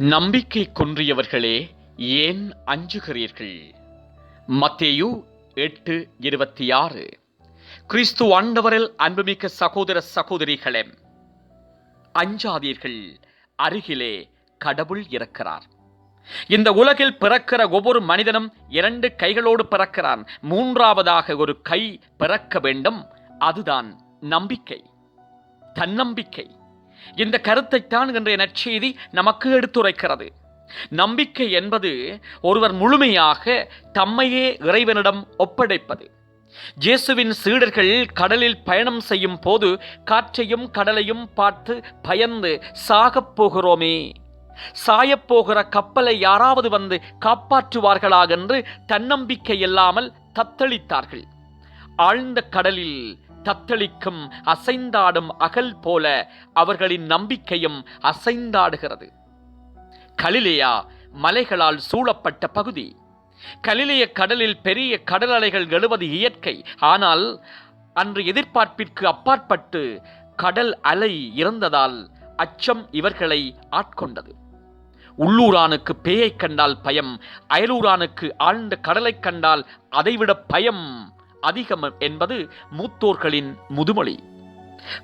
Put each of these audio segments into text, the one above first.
நம்பிக்கை குன்றியவர்களே ஏன் அஞ்சுகிறீர்கள்? மத்தேயு எட்டு இருபத்தி ஆறு கிறிஸ்து ஆண்டவரில் அன்புமிக்க சகோதர சகோதரிகளே அஞ்சாதீர்கள் அருகிலே கடவுள் இருக்கிறார். இந்த உலகில் பிறக்கிற ஒவ்வொரு மனிதனும் இரண்டு கைகளோடு பிறக்கிறான். மூன்றாவதாக ஒரு கை பிறக்க வேண்டும். அதுதான் நம்பிக்கை. தன்னம்பிக்கை. இந்த கருத்தைத்தான் இன்றைய நற்செய்தி நமக்கு எடுத்துரைக்கிறது. நம்பிக்கை என்பது ஒருவர் முழுமையாக தம்மையே இறைவனிடம் ஒப்படைப்பது. இயேசுவின் சீடர்கள் கடலில் பயணம் செய்யும் போது காற்றையும் கடலையும் பார்த்து பயந்து சாகப் போகிறோமே. சாயப்போகிற கப்பலை யாராவது வந்து காப்பாற்றுவார்களா என்று தன்னம்பிக்கை இல்லாமல் தத்தளித்தார்கள். ஆழ்ந்த கடலில் தத்தளிக்கும் அசைந்தாடும் அகல் போல அவர்களின் நம்பிக்கையும் அசைந்தாடுகிறது. கலிலேயா மலைகளால் சூழப்பட்ட பகுதி. கலிலேய கடலில் பெரிய கடல் அலைகள் எழுவது இயற்கை. ஆனால் அன்று எதிர்பார்ப்பிற்கு அப்பாற்பட்டு கடல் அலை இறந்ததால் அச்சம் இவர்களை ஆட்கொண்டது. உள்ளூரானுக்கு பேயை கண்டால் பயம் அயலூரானுக்கு ஆழ்ந்த கடலைக் கண்டால் அதைவிட பயம். அதிகம் என்பது மூத்தோர்களின் முதுமொழி.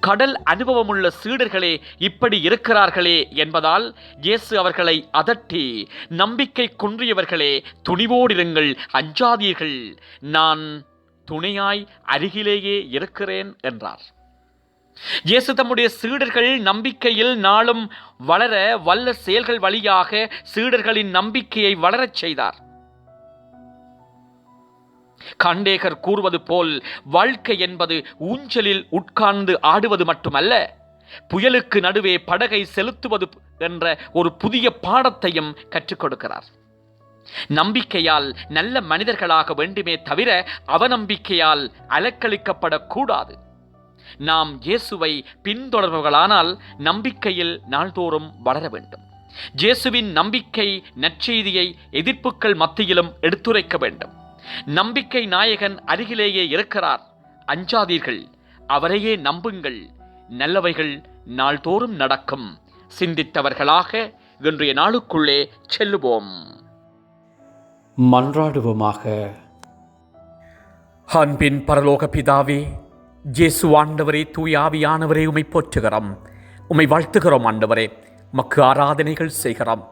கடல் அனுபவமுள்ள சீடர்களே இப்படி இருக்கிறார்களே என்பதால் இயேசு அவர்களை அதட்டி நம்பிக்கை குன்றியவர்களே துணிவோடிருங்கள் அஞ்சாதீர்கள். நான் துணையாய் அருகிலேயே இருக்கிறேன் என்றார். இயேசு தம்முடைய சீடர்கள் நம்பிக்கையில் நாளும் வளர வல்ல செயல்கள் வழியாக சீடர்களின் நம்பிக்கையை வளரச் செய்தார். காண்டேகர் கூறுவது போல் வாழ்க்கை என்பது ஊஞ்சலில் உட்கார்ந்து ஆடுவது மட்டுமல்ல புயலுக்கு நடுவே படகை செலுத்துவது என்ற ஒரு புதிய பாடத்தையும் கற்றுக் கொடுக்கிறார். நம்பிக்கையால் நல்ல மனிதர்களாக வேண்டுமே தவிர அவநம்பிக்கையால் அலக்களிக்கப்படக்கூடாது நாம் இயேசுவை பின்தொடர்பவர்களானால் நம்பிக்கையில் நாள்தோறும் வளர வேண்டும். இயேசுவின் நம்பிக்கை நற்செய்தியை எதிர்ப்புகள் மத்தியிலும் எடுத்துரைக்க வேண்டும். நம்பிக்கை நாயகன் அருகிலேயே இருக்கிறார். அஞ்சாதீர்கள் அவரையே நம்புங்கள். நல்லவைகள் நாள்தோறும் நடக்கும். சிந்தித்தவர்களாக இன்றைய நாளுக்குள்ளே செல்லுவோம். மன்றாடுவோமாக. அன்பின் பரலோக பிதாவே ஜேசு ஆண்டவரே தூய ஆவியானவரே உமை போற்றுகிறோம். உமை வாழ்த்துகிறோம் ஆண்டவரே. மக்கு ஆராதனைகள் செய்கிறோம்.